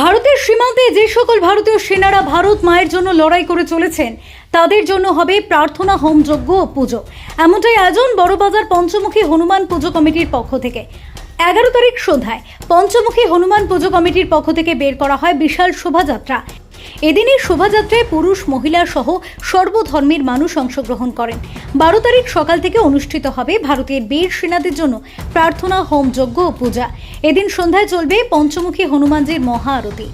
ভারতের সীমান্তে যে সকল ভারতীয় সেনারা ভারত মায়ের জন্য লড়াই করে চলেছেন, তাদের জন্য হবে প্রার্থনা, হোমযজ্ঞ ও পুজো। এমনটাই আয়োজন বড়বাজার পঞ্চমুখী হনুমান পুজো কমিটির পক্ষ থেকে। এগারো তারিখ সন্ধ্যায় পঞ্চমুখী হনুমান পুজো কমিটির পক্ষ থেকে বের করা হয় বিশাল শোভাযাত্রা। এদিনই শোভাযাত্রায় পুরুষ, মহিলা সহ সর্বধর্মের মানুষ অংশগ্রহণ করেন। বারো তারিখ সকাল থেকে অনুষ্ঠিত হবে ভারতের বীর সেনাদের জন্য প্রার্থনা হোমযজ্ঞ ও পূজা। এদিন সন্ধ্যায় চলবে পঞ্চমুখী হনুমানজির মহা আরতি।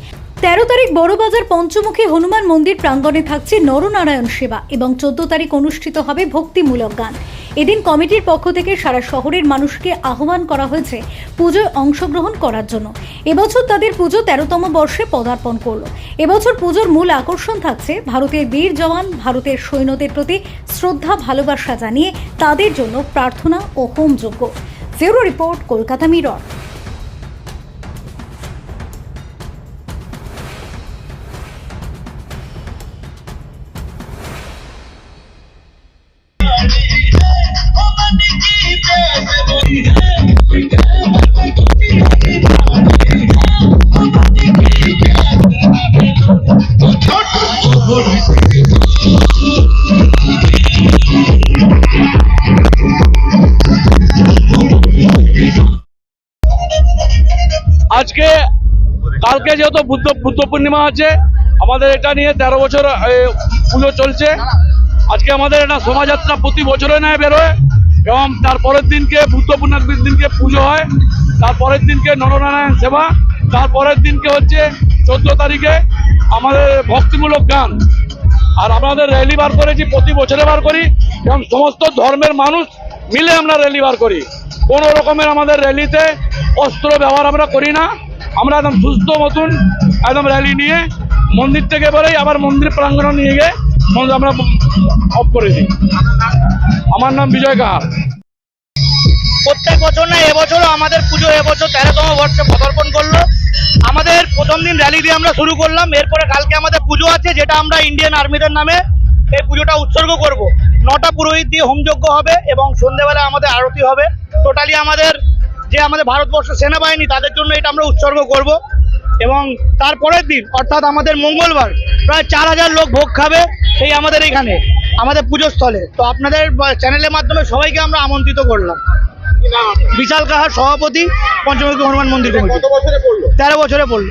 তেরো তারিখ বড়বাজার পঞ্চমুখী হনুমান মন্দির প্রাঙ্গণে থাকছে নরনারায়ণ সেবা এবং চোদ্দ তারিখ অনুষ্ঠিত হবে ভক্তিমূলক গান। এদিন কমিটির পক্ষ থেকে সারা শহরের মানুষকে আহ্বান করা হয়েছে পুজোয় অংশগ্রহণ করার জন্য। এবছর তাদের পুজো তেরোতম বর্ষে পদার্পণ করল। এবছর পুজোর মূল আকর্ষণ থাকছে ভারতের বীর জওয়ান, ভারতের সৈন্যদের প্রতি শ্রদ্ধা, ভালোবাসা জানিয়ে তাদের জন্য প্রার্থনা ও হোমযজ্ঞ। ফেরো রিপোর্ট, কলকাতা মিরর। কালকে যেহেতু বুদ্ধ বুদ্ধ পূর্ণিমা আছে, আমাদের এটা নিয়ে তেরো বছর পুজো চলছে। আজকে আমাদের এটা শোভাযাত্রা প্রতি বছরে নেয় বেরোয় এবং তারপরের দিনকে বুদ্ধ পূর্ণিমার দিনকে পুজো হয়। তারপরের দিনকে নরনারায়ণ সেবা। তারপরের দিনকে হচ্ছে চোদ্দ তারিখে আমাদের ভক্তিমূলক গান। আর আমাদের র্যালি বার করেছি, প্রতি বছরে বার করি এবং সমস্ত ধর্মের মানুষ মিলে আমরা র্যালি বার করি। কোনো রকমের আমাদের র্যালিতে অস্ত্র ব্যবহার আমরা করি না। আমরা একদম সুস্থ মতন একদম র্যালি নিয়ে মন্দির থেকে বেরোই, আবার মন্দির প্রাঙ্গণ নিয়ে গিয়ে আমরা অফ করে দিই। আমার নাম বিজয় কাহার প্রত্যেক বছর না, এবছরও আমাদের পুজো, এবছর তেরোতম বর্ষে পদার্পণ করল। আমাদের প্রথম দিন র্যালি দিয়ে আমরা শুরু করলাম। এরপরে কালকে আমাদের পুজো আছে, যেটা আমরা ইন্ডিয়ান আর্মিদের নামে এই পুজোটা উৎসর্গ করব। নটা পুরোহিত দিয়ে হোমযজ্ঞ হবে এবং সন্ধেবেলা আমাদের আরতি হবে। টোটালি আমাদের যে আমাদের ভারতবর্ষ সেনাবাহিনী তাদের জন্য এটা আমরা উৎসর্গ করব। এবং তারপরের দিন অর্থাৎ আমাদের মঙ্গলবার প্রায় চার হাজার লোক ভোগ খাবে এই আমাদের এখানে আমাদের পুজোস্থলে। তো আপনাদের চ্যানেলের মাধ্যমে সবাইকে আমরা আমন্ত্রিত করলাম। বিশাল কাহার সভাপতি পঞ্চমুখী হনুমান মন্দির কমিটি। তেরো বছরে পড়ল।